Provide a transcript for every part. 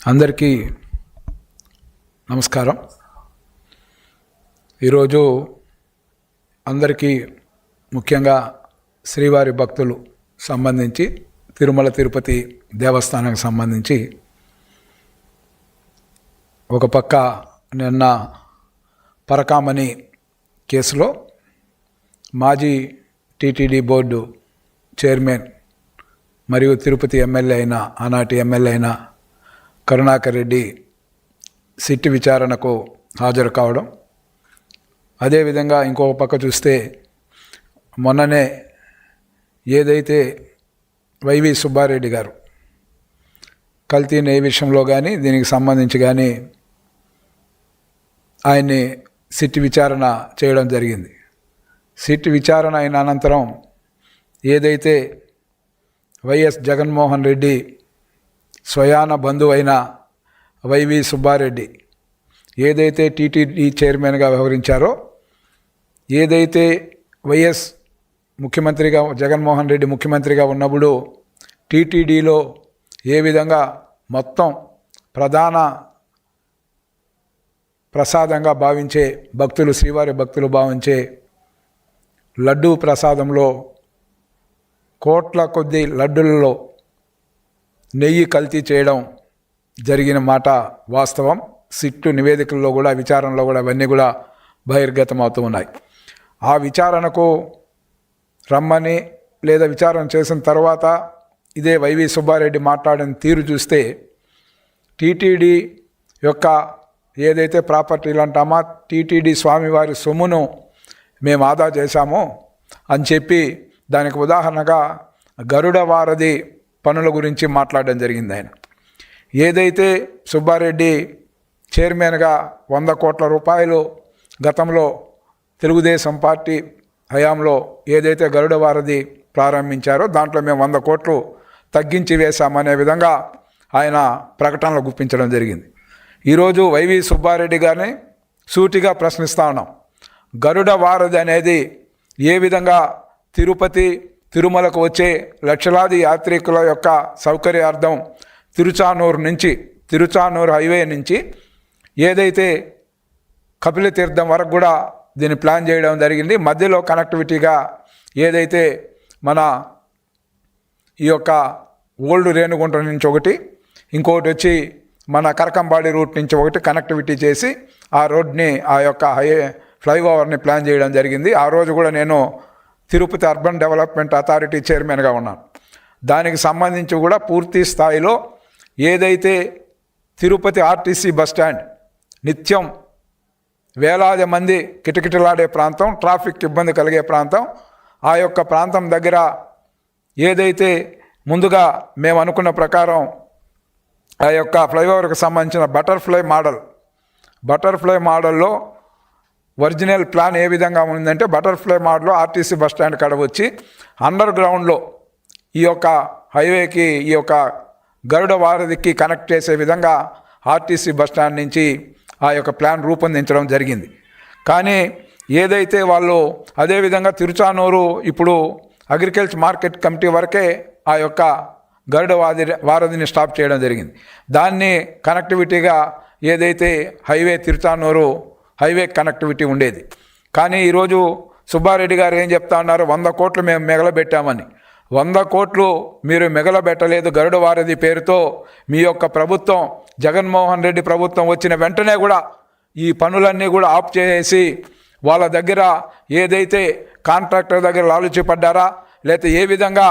అందరికీ నమస్కారం. ఈరోజు అందరికీ ముఖ్యంగా శ్రీవారి భక్తులు సంబంధించి తిరుమల తిరుపతి దేవస్థానానికి సంబంధించి ఒక పక్క నిన్న పరకామణి కేసులో మాజీ టీటీడీ బోర్డు చైర్మన్ మరియు తిరుపతి ఎమ్మెల్యే అయిన ఆనాటి ఎమ్మెల్యే అయిన కరుణాకర్ రెడ్డి సిట్ విచారణకు హాజరు కావడం. అదేవిధంగా ఇంకొక పక్క చూస్తే మొన్ననే ఏదైతే వైవి సుబ్బారెడ్డి గారు కల్తీ ఏ విషయంలో కానీ దీనికి సంబంధించి కానీ ఆయన్ని సిట్ విచారణ చేయడం జరిగింది. సిట్ విచారణ అయిన అనంతరం ఏదైతే వైఎస్ జగన్మోహన్ రెడ్డి స్వయాన బంధువైన వైవి సుబ్బారెడ్డి. ఏదైతే టీటీడీ చైర్మన్గా వ్యవహరించారో ఏదైతే వైఎస్ ముఖ్యమంత్రిగా జగన్మోహన్ రెడ్డి ముఖ్యమంత్రిగా ఉన్నప్పుడు టీటీడీలో ఏ విధంగా మొత్తం ప్రధాన ప్రసాదంగా భావించే భక్తులు శ్రీవారి భక్తులు భావించే లడ్డూ ప్రసాదంలో కోట్ల కొద్ది లడ్డులలో నెయ్యి కల్తీ చేయడం జరిగిన మాట వాస్తవం. సిట్టు నివేదికల్లో కూడా విచారణలో కూడా అవన్నీ కూడా బహిర్గతమవుతూ ఉన్నాయి. ఆ విచారణకు రమ్మని లేదా విచారణ చేసిన తర్వాత ఇదే వైవి సుబ్బారెడ్డి మాట్లాడిన తీరు చూస్తే టీటీడీ యొక్క ఏదైతే ప్రాపర్టీలు అంటామా టీటీడీ స్వామివారి సొమ్మును మేము ఆదా చేశామో అని చెప్పి దానికి ఉదాహరణగా గరుడ వారధి పనుల గురించి మాట్లాడడం జరిగింది ఆయన. ఏదైతే సుబ్బారెడ్డి చైర్మన్గా వంద కోట్ల రూపాయలు గతంలో తెలుగుదేశం పార్టీ హయాంలో ఏదైతే గరుడ వారధి ప్రారంభించారో దాంట్లో మేము వంద కోట్లు తగ్గించి వేశామనే విధంగా ఆయన ప్రకటనలు గుప్పించడం జరిగింది. ఈరోజు వైవి సుబ్బారెడ్డి గారిని సూటిగా ప్రశ్నిస్తా ఉన్నాం. గరుడ వారధి అనేది ఏ విధంగా తిరుపతి తిరుమలకు వచ్చే లక్షలాది యాత్రికుల యొక్క సౌకర్యార్థం తిరుచానూరు నుంచి తిరుచానూరు హైవే నుంచి ఏదైతే కపిలతీర్థం వరకు కూడా దీన్ని ప్లాన్ చేయడం జరిగింది. మధ్యలో కనెక్టివిటీగా ఏదైతే మన ఈ యొక్క ఓల్డ్ రేణుగుంట నుంచి ఒకటి ఇంకోటి వచ్చి మన కరకంబాడి రూట్ నుంచి ఒకటి కనెక్టివిటీ చేసి ఆ రోడ్ని ఆ యొక్క హైవే ఫ్లైఓవర్ని ప్లాన్ చేయడం జరిగింది. ఆ రోజు కూడా నేను తిరుపతి అర్బన్ డెవలప్మెంట్ అథారిటీ చైర్మన్గా ఉన్నాను. దానికి సంబంధించి కూడా పూర్తి స్థాయిలో ఏదైతే తిరుపతి ఆర్టీసీ బస్ స్టాండ్ నిత్యం వేలాది మంది కిటకిటలాడే ప్రాంతం ట్రాఫిక్ ఇబ్బంది కలిగే ప్రాంతం ఆ యొక్క ప్రాంతం దగ్గర ఏదైతే ముందుగా మేము అనుకున్న ప్రకారం ఆ యొక్క ఫ్లైఓవర్కి సంబంధించిన బటర్ఫ్లై మోడల్ బటర్ఫ్లై మోడల్లో ఒరిజినల్ ప్లాన్ ఏ విధంగా ఉందంటే బటర్ఫ్లై మోడల్లో ఆర్టీసీ బస్ స్టాండ్ కాడ వచ్చి అండర్ గ్రౌండ్లో ఈ యొక్క హైవేకి ఈ యొక్క గరుడ వారధికి కనెక్ట్ చేసే విధంగా ఆర్టీసీ బస్ స్టాండ్ నుంచి ఆ యొక్క ప్లాన్ రూపొందించడం జరిగింది. కానీ ఏదైతే వాళ్ళు అదేవిధంగా తిరుచానూరు ఇప్పుడు అగ్రికల్చర్ మార్కెట్ కమిటీ వరకే ఆ యొక్క గరుడ వాది వారధిని స్టాప్ చేయడం జరిగింది. దాన్ని కనెక్టివిటీగా ఏదైతే హైవే తిరుచానూరు హైవే కనెక్టివిటీ ఉండేది. కానీ ఈరోజు సుబ్బారెడ్డి గారు ఏం చెప్తా ఉన్నారు వంద కోట్లు మేము మిగలబెట్టామని. వంద కోట్లు మీరు మిగలబెట్టలేదు గరుడ వారధి పేరుతో. మీ యొక్క ప్రభుత్వం జగన్మోహన్ రెడ్డి ప్రభుత్వం వచ్చిన వెంటనే కూడా ఈ పనులన్నీ కూడా ఆఫ్ చేసి వాళ్ళ దగ్గర ఏదైతే కాంట్రాక్టర్ దగ్గర లాలుచి పడ్డారా? లేకపోతే ఏ విధంగా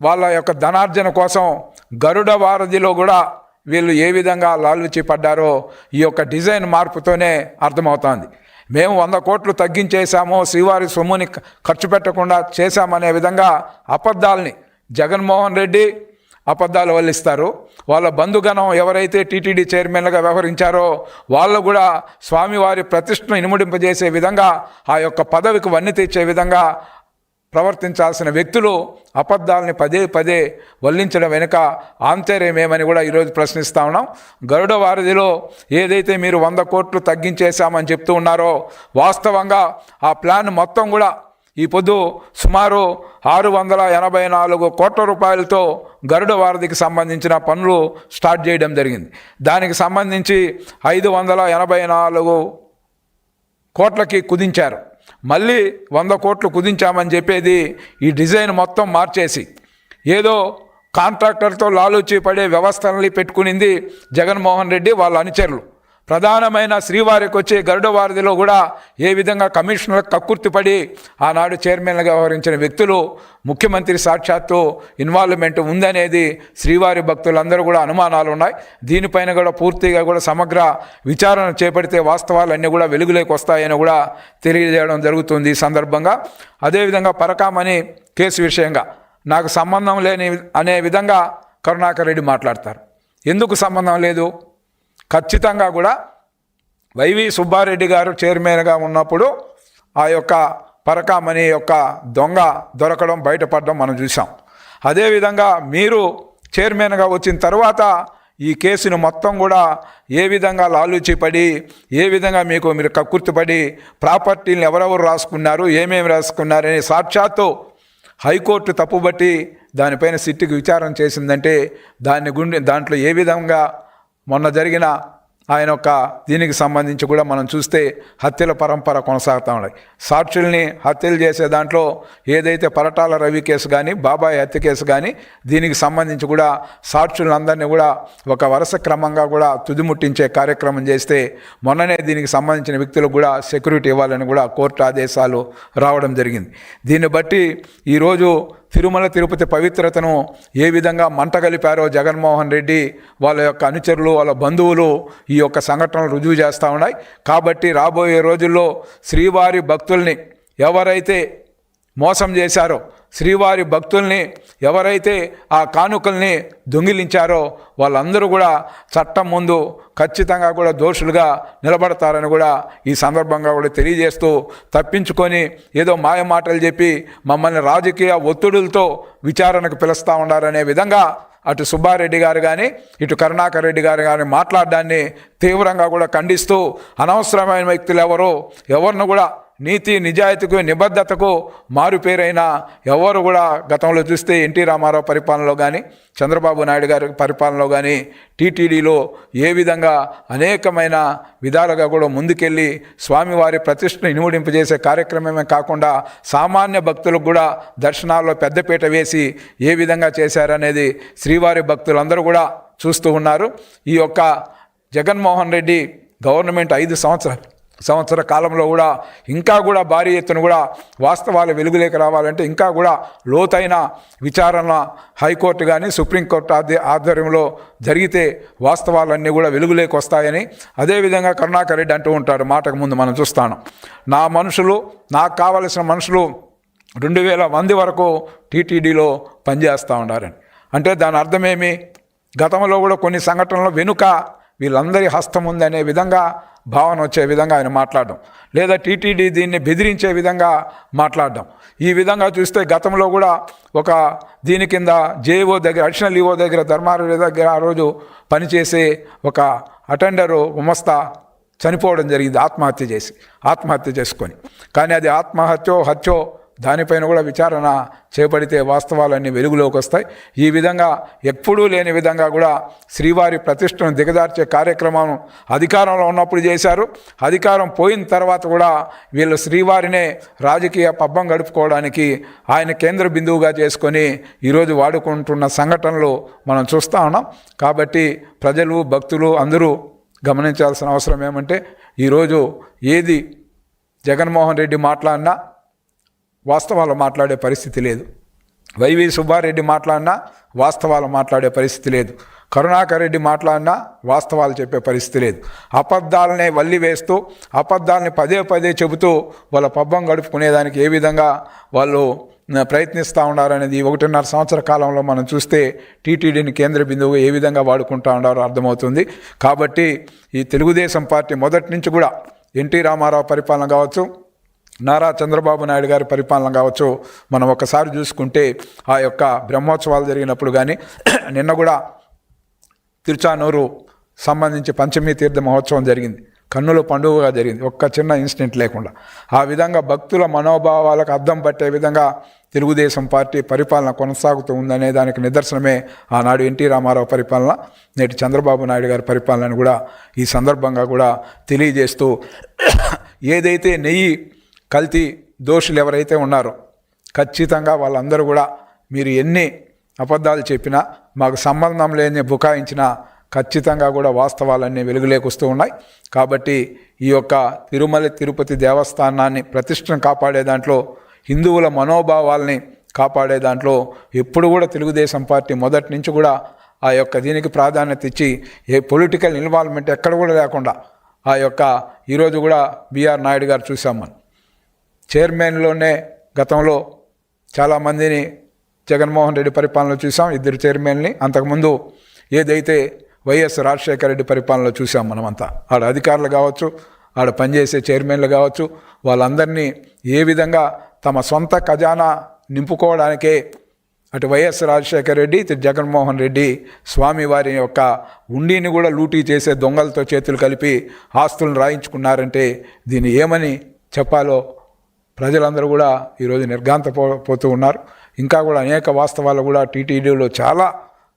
వాళ్ళ యొక్క ధనార్జన కోసం గరుడ వారధిలో కూడా వీళ్ళు ఏ విధంగా లాలుచి పడ్డారో ఈ యొక్క డిజైన్ మార్పుతోనే అర్థమవుతోంది. మేము వంద కోట్లు తగ్గించేశాము శ్రీవారి సొమ్ముని ఖర్చు పెట్టకుండా చేశామనే విధంగా అబద్ధాలని జగన్మోహన్ రెడ్డి అబద్ధాలు వల్లిస్తారు. వాళ్ళ బంధుగణం ఎవరైతే టీటీడీ చైర్మన్లుగా వ్యవహరించారో వాళ్ళు కూడా స్వామివారి ప్రతిష్టను ఇనుముడింపజేసే విధంగా ఆ యొక్క పదవికి వన్నె తెచ్చే విధంగా ప్రవర్తించాల్సిన వ్యక్తులు అబద్ధాలని పదే పదే వల్లించడం వెనుక ఆంతర్యమేమని కూడా ఈరోజు ప్రశ్నిస్తా ఉన్నాం. గరుడ వారధిలో ఏదైతే మీరు వంద కోట్లు తగ్గించేశామని చెప్తూ ఉన్నారో వాస్తవంగా ఆ ప్లాన్ మొత్తం కూడా ఈ పొద్దు సుమారు ఆరు వందల ఎనభై నాలుగు కోట్ల రూపాయలతో గరుడ వారధికి సంబంధించిన పనులు స్టార్ట్ చేయడం జరిగింది. దానికి సంబంధించి ఐదు వందల ఎనభై నాలుగు కోట్లకి కుదించారు. మళ్ళీ వంద కోట్లు కుదించామని చెప్పేది ఈ డిజైన్ మొత్తం మార్చేసి ఏదో కాంట్రాక్టర్తో లాలూచి పడే వ్యవస్థలని పెట్టుకునింది జగన్మోహన్ రెడ్డి వాళ్ళ అనుచరులు. ప్రధానమైన శ్రీవారికి వచ్చే గరుడ వారధిలో కూడా ఏ విధంగా కమిషనర్ కక్కుర్తిపడి ఆనాడు చైర్మన్గా వ్యవహరించిన వ్యక్తులు ముఖ్యమంత్రి సాక్షాత్తు ఇన్వాల్వ్మెంట్ ఉందనేది శ్రీవారి భక్తులందరూ కూడా అనుమానాలు ఉన్నాయి దీనిపైన కూడా పూర్తిగా కూడా సమగ్ర విచారణ చేపడితే వాస్తవాలన్నీ కూడా వెలుగులోకి వస్తాయని కూడా తెలియజేయడం జరుగుతుంది ఈ సందర్భంగా. అదేవిధంగా పరకామణి కేసు విషయంగా నాకు సంబంధం లేని అనే విధంగా కరుణాకర్ రెడ్డి మాట్లాడతారు. ఎందుకు సంబంధం లేదు? ఖచ్చితంగా కూడా వైవి సుబ్బారెడ్డి గారు చైర్మన్గా ఉన్నప్పుడు ఆ యొక్క పరకామణి యొక్క దొంగ దొరకడం బయటపడడం మనం చూసాం అదేవిధంగా మీరు చైర్మన్గా వచ్చిన తర్వాత ఈ కేసును మొత్తం కూడా ఏ విధంగా లాలూచిపడి ఏ విధంగా మీకు మీరు కక్కుర్తిపడి ప్రాపర్టీని ఎవరెవరు రాసుకున్నారు ఏమేమి రాసుకున్నారని సాక్షాత్తు హైకోర్టు తప్పుబట్టి దానిపైన సిట్టికి విచారణ చేసిందంటే దాన్ని గుండె దాంట్లో ఏ విధంగా మొన్న జరిగిన ఆయన యొక్క దీనికి సంబంధించి కూడా మనం చూస్తే హత్యల పరంపర కొనసాగుతూ ఉన్నాయి. సాక్షుల్ని హత్యలు చేసే దాంట్లో ఏదైతే పరటాల రవి కేసు కానీ బాబాయ్ హత్య కేసు కానీ దీనికి సంబంధించి కూడా సాక్షులందరినీ కూడా ఒక వరుస క్రమంగా కూడా తుదిముట్టించే కార్యక్రమం చేస్తే మొన్ననే దీనికి సంబంధించిన వ్యక్తులకు కూడా సెక్యూరిటీ ఇవ్వాలని కూడా కోర్టు ఆదేశాలు రావడం జరిగింది. దీన్ని బట్టి ఈరోజు తిరుమల తిరుపతి పవిత్రతను ఏ విధంగా మంట కలిపారో జగన్మోహన్ రెడ్డి వాళ్ళ యొక్క అనుచరులు వాళ్ళ బంధువులు ఈ యొక్క సంఘటనలు రుజువు చేస్తూ ఉన్నాయి. కాబట్టి రాబోయే రోజుల్లో శ్రీవారి భక్తుల్ని ఎవరైతే మోసం చేశారో శ్రీవారి భక్తుల్ని ఎవరైతే ఆ కానుకల్ని దొంగిలించారో వాళ్ళందరూ కూడా చట్టం ముందు ఖచ్చితంగా కూడా దోషులుగా నిలబడతారని కూడా ఈ సందర్భంగా కూడా తెలియజేస్తూ తప్పించుకొని ఏదో మాయ మాటలు చెప్పి మమ్మల్ని రాజకీయ ఒత్తిడులతో విచారణకు పిలుస్తూ ఉండారనే విధంగా అటు సుబ్బారెడ్డి గారు కానీ ఇటు కరుణాకర్ రెడ్డి గారు కానీ మాట్లాడడాన్ని తీవ్రంగా కూడా ఖండిస్తూ అనవసరమైన వ్యక్తులు ఎవరు ఎవరిని కూడా నీతి నిజాయితీకు నిబద్ధతకు మారుపేరైన ఎవరు కూడా గతంలో చూస్తే ఎన్టీ రామారావు పరిపాలనలో కానీ చంద్రబాబు నాయుడు గారి పరిపాలనలో కానీ టీటీడీలో ఏ విధంగా అనేకమైన విధాలుగా కూడా ముందుకెళ్ళి స్వామివారి ప్రతిష్టను ఇనుముడింపజేసే కార్యక్రమమే కాకుండా సామాన్య భక్తులకు కూడా దర్శనాల్లో పెద్దపీట వేసి ఏ విధంగా చేశారనేది శ్రీవారి భక్తులందరూ కూడా చూస్తూ ఉన్నారు. ఈ యొక్క జగన్మోహన్ రెడ్డి గవర్నమెంట్ ఐదు సంవత్సరాలు సంవత్సర కాలంలో కూడా ఇంకా కూడా భారీ ఎత్తున కూడా వాస్తవాలు వెలుగులేక రావాలంటే ఇంకా కూడా లోతైన విచారణ హైకోర్టు కానీ సుప్రీంకోర్టు ఆధ్య ఆధ్వర్యంలో జరిగితే వాస్తవాలన్నీ కూడా వెలుగులేకి వస్తాయని అదేవిధంగా కరుణాకర్ రెడ్డి అంటూ ఉంటాడు మాటకు ముందు మనం చూస్తాను. నా మనుషులు నాకు కావలసిన మనుషులు రెండు వేల మంది వరకు టీటీడీలో పనిచేస్తూ ఉన్నారని అంటే దాని అర్థమేమి? గతంలో కూడా కొన్ని సంఘటనలు వెనుక వీళ్ళందరి హస్తం ఉందనే విధంగా భావన వచ్చే విధంగా ఆయన మాట్లాడడం. లేదా టీటీడీ దీన్ని బెదిరించే విధంగా మాట్లాడడం. ఈ విధంగా చూస్తే గతంలో కూడా ఒక దీని కింద జేఓ దగ్గర అడిషనల్ ఈఓ దగ్గర ధర్మారెడ్డి దగ్గర ఆ రోజు పనిచేసే ఒక అటెండరు ఉమస్తా చనిపోవడం జరిగింది. ఆత్మహత్య చేసి ఆత్మహత్య చేసుకొని. కానీ అది ఆత్మహత్యో హత్యో దానిపైన కూడా విచారణ చేపడితే వాస్తవాలన్నీ వెలుగులోకి వస్తాయి. ఈ విధంగా ఎప్పుడూ లేని విధంగా కూడా శ్రీవారి ప్రతిష్టను దిగజార్చే కార్యక్రమం అధికారంలో ఉన్నప్పుడు చేశారు. అధికారం పోయిన తర్వాత కూడా వీళ్ళు శ్రీవారినే రాజకీయ పబ్బం గడుపుకోవడానికి ఆయన కేంద్ర బిందువుగా చేసుకొని ఈరోజు వాడుకుంటున్న సంఘటనలు మనం చూస్తూ ఉన్నాం. కాబట్టి ప్రజలు భక్తులు అందరూ గమనించాల్సిన అవసరం ఏమంటే ఈరోజు ఏది జగన్మోహన్ రెడ్డి మాట్లాడినా వాస్తవాలు మాట్లాడే పరిస్థితి లేదు. వైవి సుబ్బారెడ్డి మాట్లాడినా వాస్తవాలు మాట్లాడే పరిస్థితి లేదు. కరుణాకర్ రెడ్డి మాట్లాడినా వాస్తవాలు చెప్పే పరిస్థితి లేదు. అబద్ధాలనే వల్లి వేస్తూ అబద్ధాలని పదే పదే చెబుతూ వాళ్ళ పబ్బం గడుపుకునేదానికి ఏ విధంగా వాళ్ళు ప్రయత్నిస్తూ ఉన్నారనేది ఒకటిన్నర సంవత్సర కాలంలో మనం చూస్తే టీటీడీని కేంద్ర బిందువుగా ఏ విధంగా వాడుకుంటూ ఉన్నారో అర్థమవుతుంది. కాబట్టి ఈ తెలుగుదేశం పార్టీ మొదటి నుంచి కూడా ఎన్టీ రామారావు పరిపాలన కావచ్చు నారా చంద్రబాబు నాయుడు గారి పరిపాలన కావచ్చు మనం ఒకసారి చూసుకుంటే ఆ యొక్క బ్రహ్మోత్సవాలు జరిగినప్పుడు కానీ నిన్న కూడా తిరుచానూరు సంబంధించి పంచమీ తీర్థ మహోత్సవం జరిగింది. కన్నుల పండుగగా జరిగింది. ఒక్క చిన్న ఇన్సిడెంట్ లేకుండా. ఆ విధంగా భక్తుల మనోభావాలకు అద్దం పట్టే విధంగా తెలుగుదేశం పార్టీ పరిపాలన కొనసాగుతూ ఉందనే దానికి నిదర్శనమే ఆనాడు ఎన్టీ రామారావు పరిపాలన నేటి చంద్రబాబు నాయుడు గారి పరిపాలనను కూడా ఈ సందర్భంగా కూడా తెలియజేస్తూ ఏదైతే నెయ్యి కల్తీ దోషులు ఎవరైతే ఉన్నారో ఖచ్చితంగా వాళ్ళందరూ కూడా మీరు ఎన్ని అబద్ధాలు చెప్పినా మాకు సంబంధం లేని బుకాయించినా ఖచ్చితంగా కూడా వాస్తవాలన్నీ వెలుగులోకి వస్తూ ఉన్నాయి. కాబట్టి ఈ యొక్క తిరుమల తిరుపతి దేవస్థానాన్ని ప్రతిష్టను కాపాడే దాంట్లో హిందువుల మనోభావాల్ని కాపాడే దాంట్లో ఎప్పుడు కూడా తెలుగుదేశం పార్టీ మొదటి నుంచి కూడా ఆ యొక్క దీనికి ప్రాధాన్యత ఇచ్చి ఏ పొలిటికల్ ఇన్వాల్వ్మెంట్ ఎక్కడ కూడా లేకుండా ఆ యొక్క ఈరోజు కూడా బీఆర్ నాయుడు గారు చూసాం మనం. చైర్మన్లోనే గతంలో చాలామందిని జగన్మోహన్ రెడ్డి పరిపాలనలో చూసాం. ఇద్దరు చైర్మన్ని. అంతకుముందు ఏదైతే వైఎస్ రాజశేఖర రెడ్డి పరిపాలనలో చూసాం మనమంతా. ఆడ అధికారులు కావచ్చు ఆడ పనిచేసే చైర్మన్లు కావచ్చు వాళ్ళందరినీ ఏ విధంగా తమ సొంత ఖజానా నింపుకోవడానికే అటు వైఎస్ రాజశేఖర రెడ్డి ఇటు జగన్మోహన్ రెడ్డి స్వామివారి యొక్క ఉండిని కూడా లూటీ చేసే దొంగలతో చేతులు కలిపి ఆస్తులను రాయించుకున్నారంటే దీన్ని ఏమని చెప్పాలో ప్రజలందరూ కూడా ఈరోజు నిర్గాంత పో- పోతూ ఉన్నారు. ఇంకా కూడా అనేక వాస్తవాలు కూడా టీటీడీలో చాలా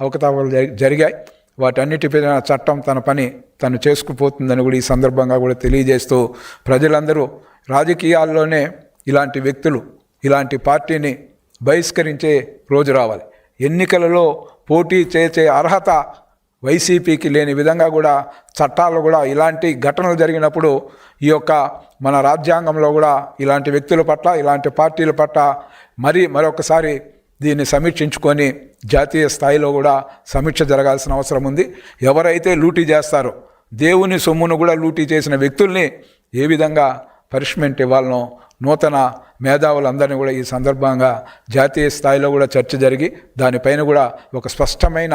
అవకతవకలు జరిగాయి. జరిగాయి వాటన్నిటిపైన చట్టం తన పని తను చేసుకుపోతుందని కూడా ఈ సందర్భంగా కూడా తెలియజేస్తూ ప్రజలందరూ రాజకీయాల్లోనే ఇలాంటి వ్యక్తులు ఇలాంటి పార్టీని బహిష్కరించే రోజు రావాలి. ఎన్నికలలో పోటీ చేసే అర్హత వైసీపీకి లేని విధంగా కూడా చట్టాలు కూడా ఇలాంటి ఘటనలు జరిగినప్పుడు ఈ యొక్క మన రాజ్యాంగంలో కూడా ఇలాంటి వ్యక్తుల పట్ల ఇలాంటి పార్టీల పట్ల మరి మరొకసారి దీన్ని సమీక్షించుకొని జాతీయ స్థాయిలో కూడా సమీక్ష జరగాల్సిన అవసరం ఉంది. ఎవరైతే లూటీ చేస్తారో దేవుని సొమ్మును కూడా లూటీ చేసిన వ్యక్తుల్ని ఏ విధంగా పనిష్మెంట్ ఇవ్వాలనో నూతన మేధావులందరినీ కూడా ఈ సందర్భంగా జాతీయ స్థాయిలో కూడా చర్చ జరిగి దానిపైన కూడా ఒక స్పష్టమైన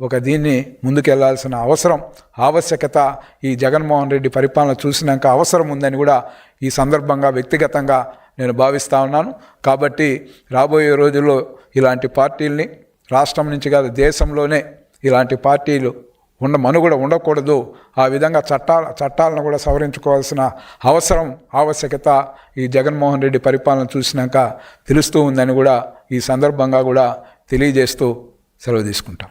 ఒక దీన్ని ముందుకెళ్ళాల్సిన అవసరం ఆవశ్యకత ఈ జగన్మోహన్ రెడ్డి పరిపాలన చూసినాక అవసరం ఉందని కూడా ఈ సందర్భంగా వ్యక్తిగతంగా నేను భావిస్తూ ఉన్నాను. కాబట్టి రాబోయే రోజుల్లో ఇలాంటి పార్టీల్ని రాష్ట్రం నుంచి కాదు దేశంలోనే ఇలాంటి పార్టీలు ఉండ మనుగడ ఉండకూడదు. ఆ విధంగా చట్టాల చట్టాలను కూడా సవరించుకోవాల్సిన అవసరం ఆవశ్యకత ఈ జగన్మోహన్ రెడ్డి పరిపాలన చూసినాక తెలుస్తూ ఉందని కూడా ఈ సందర్భంగా కూడా తెలియజేస్తూ సెలవు తీసుకుంటాం.